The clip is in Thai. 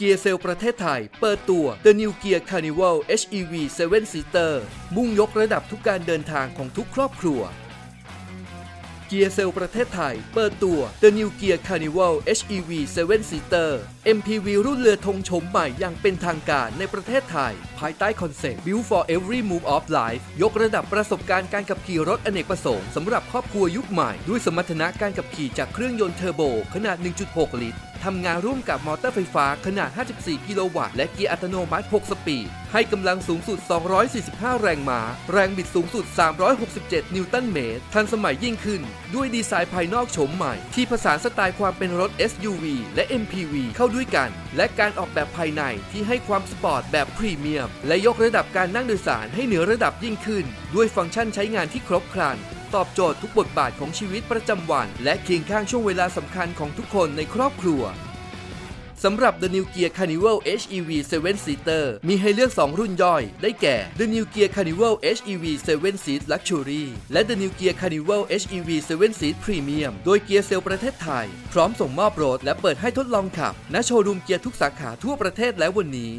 เกียร์เซลประเทศไทย เปิดตัว The New Gear Carnival HEV 7 Seater มุ่งยกระดับทุกการเดินทางของทุกครอบครัว เกียร์เซลประเทศไทย เปิดตัว The New Gear Carnival HEV 7 Seater MPV รุ่นเรือธงชมใหม่อย่างเป็นทางการในประเทศไทย ภายใต้คอนเซ็ปต์ Build for Every Move of Life ยกระดับประสบการณ์การขับขี่รถอเนกประสงค์สำหรับครอบครัวยุคใหม่ ด้วยสมรรถนะการขับขี่จากเครื่องยนต์เทอร์โบขนาด 1.6 ลิตร ทำงานร่วมกับมอเตอร์ไฟฟ้าขนาด 54 กิโลวัตต์ และเกียร์อัตโนมัติ 6 สปีด ให้กำลังสูงสุด 245 แรงม้า แรงบิดสูงสุด 367 นิวตันเมตร ทันสมัยยิ่งขึ้น ด้วยดีไซน์ภายนอกโฉมใหม่ ที่ผสานสไตล์ความเป็นรถ SUV และ MPV เข้าด้วยกัน และการออกแบบภายในที่ให้ความสปอร์ตแบบพรีเมียม และยกระดับการนั่งโดยสารให้เหนือระดับยิ่งขึ้น ด้วยฟังก์ชันใช้งานที่ครบครัน ตอบโจทย์ทุกบทบาทของชีวิตประจำวัน และเคียงข้างช่วงเวลาสำคัญของทุกคนในครอบครัวสำหรับ The New Gear Carnival HEV 7 Seater มีให้เลือก 2 รุ่นย่อย ได้แก่ The New Gear Carnival HEV 7 Seat Luxury และ The New Gear Carnival HEV 7 Seat Premium โดยเกียร์เซลประเทศไทย พร้อมส่งมอบรถและเปิดให้ทดลองขับ ณ โชว์รูมเกียร์ทุกสาขาทั่วประเทศแล้ววันนี้